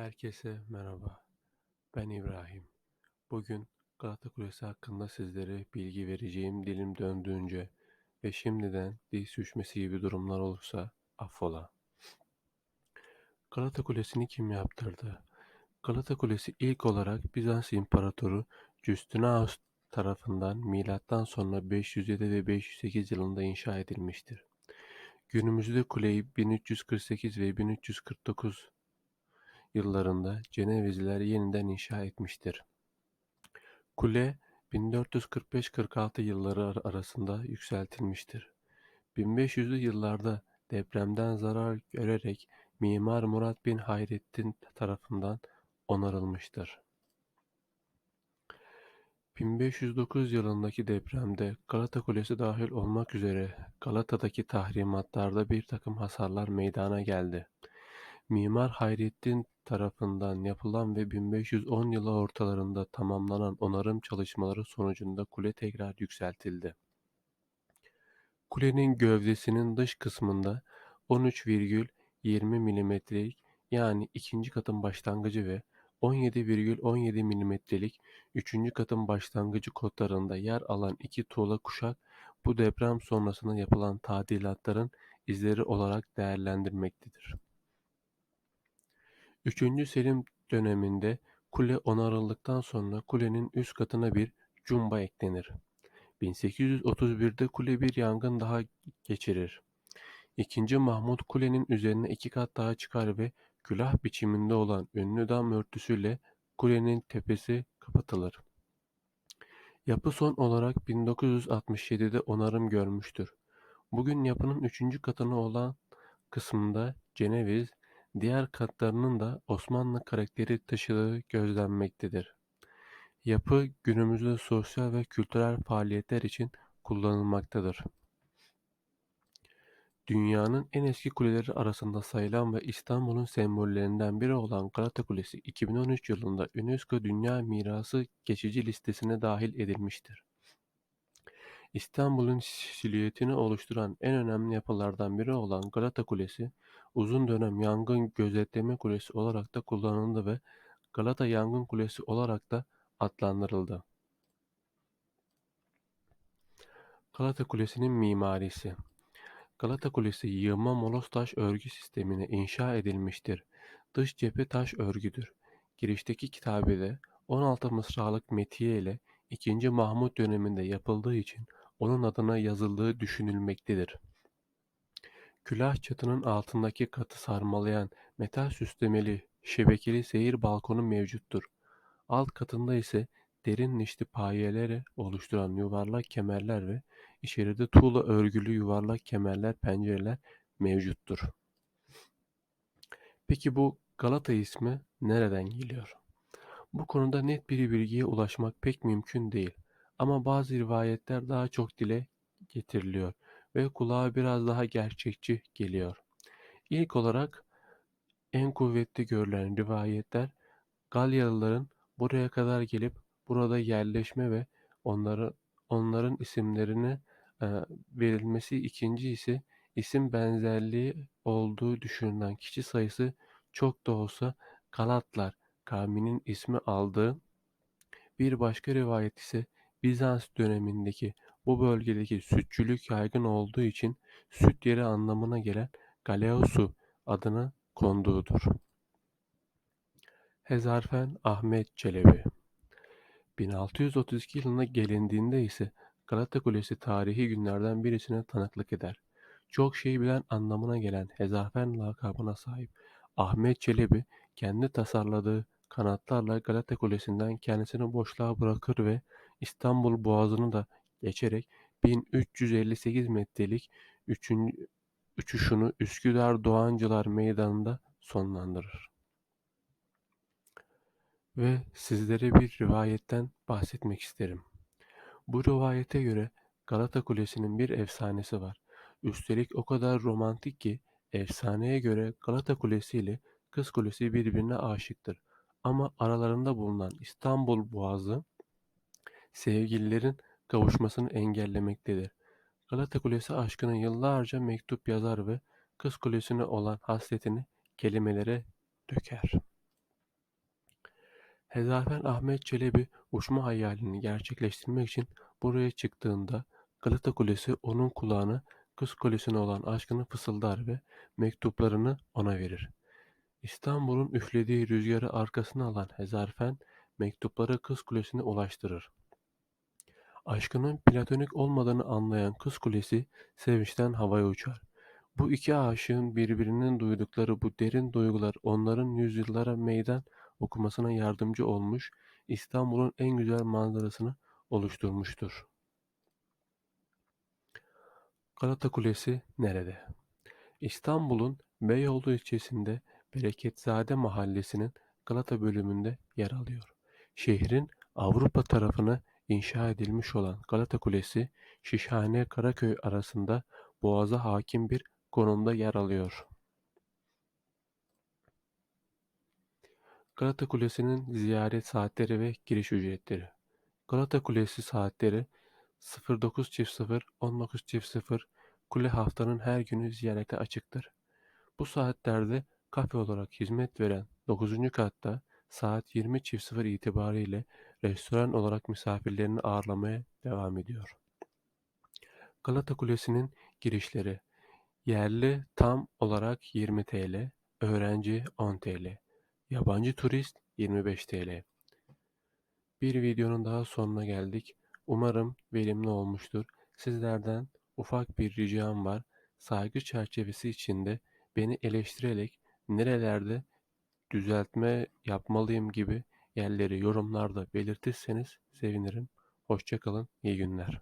Herkese merhaba. Ben İbrahim. Bugün Galata Kulesi hakkında sizlere bilgi vereceğim dilim döndüğünce ve şimdiden dil sürçmesi gibi durumlar olursa affola. Galata Kulesi'ni kim yaptırdı? Galata Kulesi ilk olarak Bizans İmparatoru Justinianus tarafından milattan sonra 507 ve 508 yılında inşa edilmiştir. Günümüzde kuleyi 1348 ve 1349 yıllarında Cenevizliler yeniden inşa etmiştir. Kule 1445-46 yılları arasında yükseltilmiştir. 1500'lü yıllarda depremden zarar görerek Mimar Murat bin Hayrettin tarafından onarılmıştır. 1509 yılındaki depremde Galata Kulesi dahil olmak üzere Galata'daki tahrimatlarda bir takım hasarlar meydana geldi. Mimar Hayrettin tarafından yapılan ve 1510 yılı ortalarında tamamlanan onarım çalışmaları sonucunda kule tekrar yükseltildi. Kulenin gövdesinin dış kısmında 13,20 milimetrelik yani ikinci katın başlangıcı ve 17,17 milimetrelik üçüncü katın başlangıcı kodlarında yer alan iki tuğla kuşak bu deprem sonrasında yapılan tadilatların izleri olarak değerlendirmektedir. 3. Selim döneminde kule onarıldıktan sonra kulenin üst katına bir cumba eklenir. 1831'de kule bir yangın daha geçirir. İkinci Mahmut kulenin üzerine iki kat daha çıkar ve külah biçiminde olan ünlü dam örtüsüyle kulenin tepesi kapatılır. Yapı son olarak 1967'de onarım görmüştür. Bugün yapının üçüncü katını olan kısmında Ceneviz, diğer katlarının da Osmanlı karakteri taşıdığı gözlenmektedir. Yapı günümüzde sosyal ve kültürel faaliyetler için kullanılmaktadır. Dünyanın en eski kuleleri arasında sayılan ve İstanbul'un sembollerinden biri olan Galata Kulesi 2013 yılında UNESCO Dünya Mirası geçici listesine dahil edilmiştir. İstanbul'un silüetini oluşturan en önemli yapılardan biri olan Galata Kulesi, uzun dönem yangın gözetleme kulesi olarak da kullanıldı ve Galata Yangın Kulesi olarak da adlandırıldı. Galata Kulesi'nin mimarisi Galata Kulesi yığma molos taş örgü sistemine inşa edilmiştir. Dış cephe taş örgüdür. Girişteki kitabede 16 mısralık metiye ile 2. Mahmut döneminde yapıldığı için onun adına yazıldığı düşünülmektedir. Külah çatının altındaki katı sarmalayan metal süslemeli şebekeli seyir balkonu mevcuttur. Alt katında ise derin nişli payeleri oluşturan yuvarlak kemerler ve içeride tuğla örgülü yuvarlak kemerler pencereler mevcuttur. Peki bu Galata ismi nereden geliyor? Bu konuda net bir bilgiye ulaşmak pek mümkün değil. Ama bazı rivayetler daha çok dile getiriliyor ve kulağa biraz daha gerçekçi geliyor. İlk olarak en kuvvetli görülen rivayetler Galyalıların buraya kadar gelip burada yerleşme ve onları, onların isimlerine e, verilmesi ikinci ise isim benzerliği olduğu düşünülen kişi sayısı çok da olsa Galatlar kavminin ismi aldığı bir başka rivayet ise Bizans dönemindeki bu bölgedeki sütçülük yaygın olduğu için süt yeri anlamına gelen Galeosu adına konduğudur. Hezarfen Ahmet Çelebi 1632 yılına gelindiğinde ise Galata Kulesi tarihi günlerden birisine tanıklık eder. Çok şey bilen anlamına gelen Hezarfen lakabına sahip Ahmet Çelebi kendi tasarladığı kanatlarla Galata Kulesi'nden kendisini boşluğa bırakır ve İstanbul Boğazı'nı da geçerek 1358 metrelik uçuşunu Üsküdar Doğancılar Meydanı'nda sonlandırır. Ve sizlere bir rivayetten bahsetmek isterim. Bu rivayete göre Galata Kulesi'nin bir efsanesi var. Üstelik o kadar romantik ki efsaneye göre Galata Kulesi ile Kız Kulesi birbirine aşıktır. Ama aralarında bulunan İstanbul Boğazı sevgililerin kavuşmasını engellemektedir. Galata Kulesi aşkına yıllarca mektup yazar ve Kız Kulesi'ne olan hasretini kelimelere döker. Hezafen Ahmet Çelebi uçma hayalini gerçekleştirmek için buraya çıktığında Galata Kulesi onun kulağına Kız Kulesi'ne olan aşkını fısıldar ve mektuplarını ona verir. İstanbul'un üflediği rüzgarı arkasına alan Hezarfen mektupları Kız Kulesi'ne ulaştırır. Aşkının platonik olmadığını anlayan Kız Kulesi sevinçten havaya uçar. Bu iki aşığın birbirinin duydukları bu derin duygular onların yüzyıllara meydan okumasına yardımcı olmuş, İstanbul'un en güzel manzarasını oluşturmuştur. Galata Kulesi nerede? İstanbul'un Beyoğlu ilçesinde Bereketzade mahallesinin Galata bölümünde yer alıyor. Şehrin Avrupa tarafına inşa edilmiş olan Galata Kulesi, Şişhane Karaköy arasında boğaza hakim bir konumda yer alıyor. Galata Kulesi'nin ziyaret saatleri ve giriş ücretleri. Galata Kulesi saatleri 09.00-19.00 Kule haftanın her günü ziyarete açıktır. Bu saatlerde kafe olarak hizmet veren 9. katta saat 20.00 itibariyle restoran olarak misafirlerini ağırlamaya devam ediyor. Galata Kulesi'nin girişleri Yerli tam olarak 20 TL, öğrenci 10 TL, yabancı turist 25 TL. Bir videonun daha sonuna geldik. Umarım verimli olmuştur. Sizlerden ufak bir ricam var. Saygı çerçevesi içinde beni eleştirerek nerelerde düzeltme yapmalıyım gibi yerleri yorumlarda belirtirseniz sevinirim. Hoşça kalın, iyi günler.